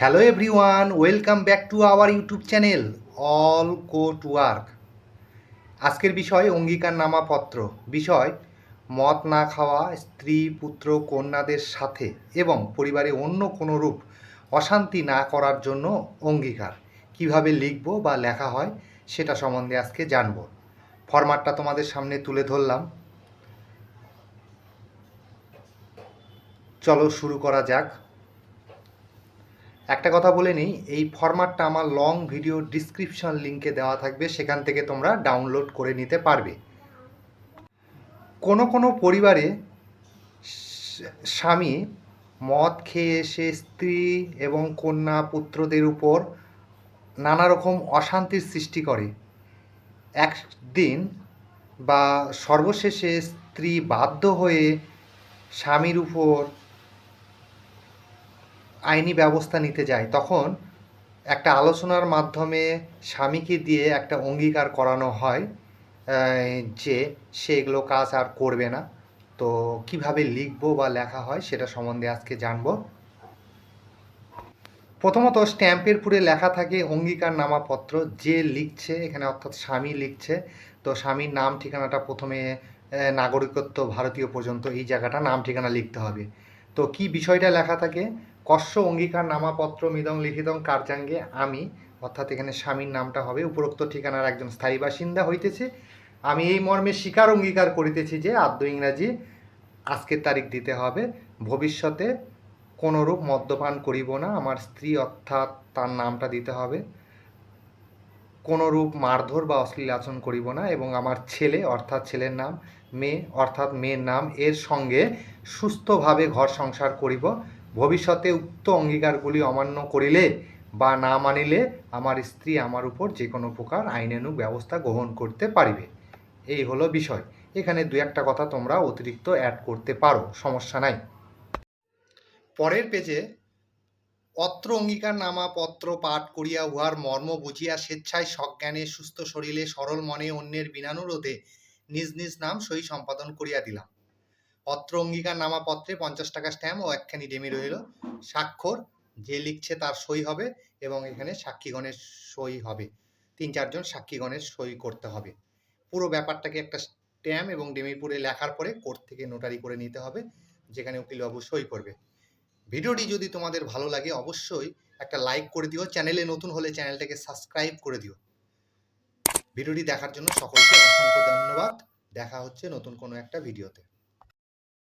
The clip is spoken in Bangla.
Hello everyone welcome back to our YouTube channel all go to work আজকের বিষয় অঙ্গীকারনামাপত্র বিষয়, মদ না খাওয়া, স্ত্রী, পুত্র, কন্যাদের সাথে এবং পরিবারে অন্য কোনো রূপ অশান্তি না করার জন্য অঙ্গীকার। কীভাবে লিখব বা লেখা হয় সেটা সম্বন্ধে আজকে জানব। ফরম্যাটটা তোমাদের সামনে তুলে ধরলাম। চলো শুরু করা যাক। একটা কথা বলে নিই, এই ফরম্যাটটা আমার লং ভিডিও ডিসক্রিপশন লিঙ্কে দেওয়া থাকবে, সেখান থেকে তোমরা ডাউনলোড করে নিতে পারবে। কোনো কোনো পরিবারে স্বামী মদ খেয়ে এসে স্ত্রী এবং কন্যা পুত্রদের উপর নানা রকম অশান্তির সৃষ্টি করে। একদিন বা সর্বশেষে স্ত্রী বাধ্য হয়ে স্বামীর উপর আইনি ব্যবস্থা নিতে যায়, তখন একটা আলোচনার মাধ্যমে স্বামীকে দিয়ে একটা অঙ্গীকার করানো হয় যে সে এগুলো কাজ আর করবে না। তো কীভাবে লিখব বা লেখা হয় সেটা সম্বন্ধে আজকে জানব। প্রথমত স্ট্যাম্পের পুরে লেখা থাকে অঙ্গীকার নামাপত্র, যে লিখছে, এখানে অর্থাৎ স্বামী লিখছে। তো স্বামীর নাম, ঠিকানাটা প্রথমে নাগরিকত্ব ভারতীয় পর্যন্ত এই জায়গাটা নাম, ঠিকানা লিখতে হবে। তো কি বিষয়টা লেখা থাকে? কস্য অঙ্গীকার নামাপত্র মিদং লিখিতং কার্যাঙ্গে আমি, অর্থাৎ এখানে স্বামীর নামটা হবে, উপরোক্ত ঠিকানার একজন স্থায়ী বাসিন্দা হইতেছে। আমি এই মর্মে স্বীকার অঙ্গীকার করিতেছি যে, আদ্য ইংরাজি আজকের তারিখ দিতে হবে। ভবিষ্যতে কোনোরূপ মদ্যপান করিব না, আমার স্ত্রী অর্থাৎ তার নামটা দিতে হবে। কোনোরূপ মারধর বা অশ্লীল আচরণ করিব না, এবং আমার ছেলে, অর্থাৎ ছেলের নাম, মেয়ে, অর্থাৎ মেয়ের নাম, এর সঙ্গে সুস্থভাবে ঘর সংসার করিব। ভবিষ্যতে উক্ত অঙ্গীকারগুলি অমান্য করিলে বা না মানিলে আমার স্ত্রী আমার উপর যে কোনো প্রকার আইনানুগ ব্যবস্থা গ্রহণ করতে পারিবে। এই হলো বিষয়। এখানে দু একটা কথা তোমরা অতিরিক্ত অ্যাড করতে পারো, সমস্যা নাই। পরের পেজে অত্র অঙ্গীকার নামা পত্র পাঠ করিয়া উহার মর্ম বুঝিয়া স্বেচ্ছায় সজ্ঞানে, সুস্থ শরীরে, সরল মনে, অন্যের বিনানুরোধে নিজ নিজ নাম সই সম্পাদন করিয়া দিলাম। অত্র অঙ্গীকার নামা পত্রে পঞ্চাশ টাকা স্ট্যাম্প ও একখানি ডেমি রইল। স্বাক্ষর, যে লিখছে তার সই হবে এবং এখানে সাক্ষীগণের সই হবে। তিন চারজন সাক্ষীগণের সই করতে হবে। পুরো ব্যাপারটাকে একটা স্ট্যাম্প এবং ডেমিপুরে লেখার পরে কোর্ট থেকে নোটারি করে নিতে হবে, যেখানে উকিলবাবু সই করবে। ভিডিওটি যদি তোমাদের ভালো লাগে, অবশ্যই একটা লাইক করে দিও। চ্যানেলে নতুন হলে চ্যানেলটাকে সাবস্ক্রাইব করে দিও। ভিডিওটি দেখার জন্য সকলকে অসংখ্য ধন্যবাদ। দেখা হচ্ছে নতুন কোনো একটা ভিডিওতে।